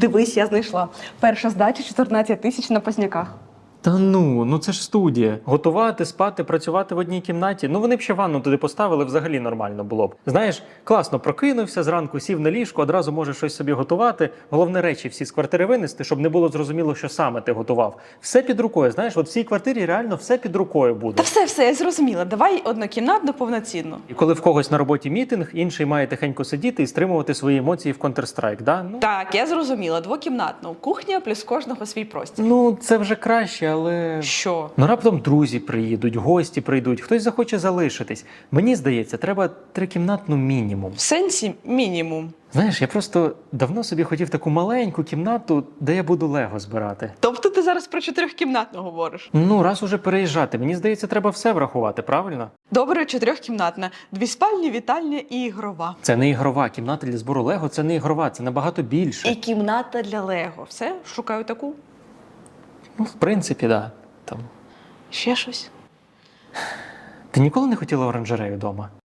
Дивись, я знайшла. Перша здача 14 тисяч на позняках. Та ну, ну це ж студія. Готувати, спати, працювати в одній кімнаті. Ну вони б ще ванну туди поставили, взагалі нормально було б. Знаєш, класно прокинувся зранку, сів на ліжко, одразу можеш щось собі готувати. Головне речі всі з квартири винести, щоб не було зрозуміло, що саме ти готував. Все під рукою. Знаєш, от в цій квартирі реально все під рукою буде. Та все, все, я зрозуміла. Давай однокімнатну повноцінну. І коли в когось на роботі мітинг, інший має тихенько сидіти і стримувати свої емоції в Counter-Strike, да? Ну, Так, я зрозуміла. Двокімнатну. Кухня плюс кожного свій простір. ну це вже краще, але. Що? Ну, раптом друзі приїдуть, гості прийдуть, хтось захоче залишитись. Мені здається, треба трикімнатну мінімум. В сенсі мінімум. Знаєш, я просто давно собі хотів таку маленьку кімнату, де я буду лего збирати. Тобто ти зараз про чотирьохкімнатну говориш? Ну, раз уже переїжджати, мені здається, треба все врахувати, правильно? Добре, чотирьохкімнатна. Дві спальні, вітальня і ігрова. Це не ігрова кімната для збору лего, це не ігрова, це набагато більше. І кімната для Лего. Все, шукаю таку. Ну, в принципі, да. Там. Ще щось. Ти ніколи не хотіла оранжерею вдома?